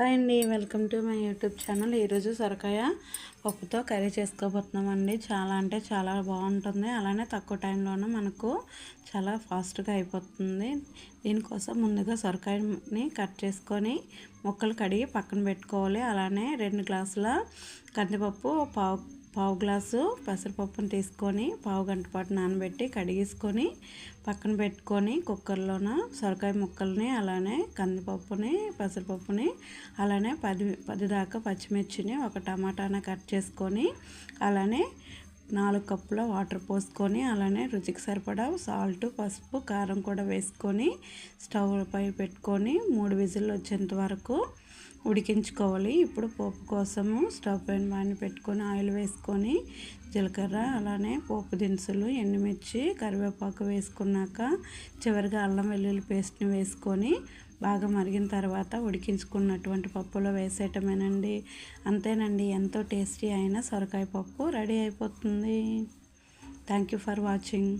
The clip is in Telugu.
హాయ్ అండి welcome to my YouTube channel. ఈరోజు సొరకాయ పప్పుతో కర్రీ చేసుకోబోతున్నామండి. చాలా అంటే చాలా బాగుంటుంది. అలానే తక్కువ టైంలోనే మనకు చాలా ఫాస్ట్గా అయిపోతుంది. దీనికోసం ముందుగా సొరకాయని కట్ చేసుకొని ముక్కలు కడిగి పక్కన పెట్టుకోవాలి. అలానే రెండు గ్లాసుల కందిపప్పు పావు పావు గ్లాసు పెసరపప్పుని తీసుకొని పావు గంట పాటు నానబెట్టి కడిగేసుకొని పక్కన పెట్టుకొని కుక్కర్లోన సొరకాయ ముక్కల్ని అలానే కందిపప్పుని పెసరపప్పుని అలానే పది పది దాకా పచ్చిమిర్చిని ఒక టమాటాన కట్ చేసుకొని అలానే నాలుగు కప్పుల వాటర్ పోసుకొని అలానే రుచికి సరిపడా సాల్ట్ పసుపు కారం కూడా వేసుకొని స్టవ్ పై పెట్టుకొని మూడు విజిల్లు వచ్చేంత వరకు ఉడికించుకోవాలి. ఇప్పుడు పోపు కోసము స్టవ్ పైన వాడిని పెట్టుకొని ఆయిల్ వేసుకొని జీలకర్ర అలానే పోపు దినుసులు ఎండుమిర్చి కరివేపాకు వేసుకున్నాక చివరిగా అల్లం వెల్లుల్లి పేస్ట్ని వేసుకొని బాగా మరిగిన తర్వాత ఉడికించుకున్నటువంటి పప్పులో వేసేయటమేనండి. అంతేనండి ఎంతో టేస్టీ అయిన సొరకాయ పప్పు రెడీ అయిపోతుంది. Thank you for watching.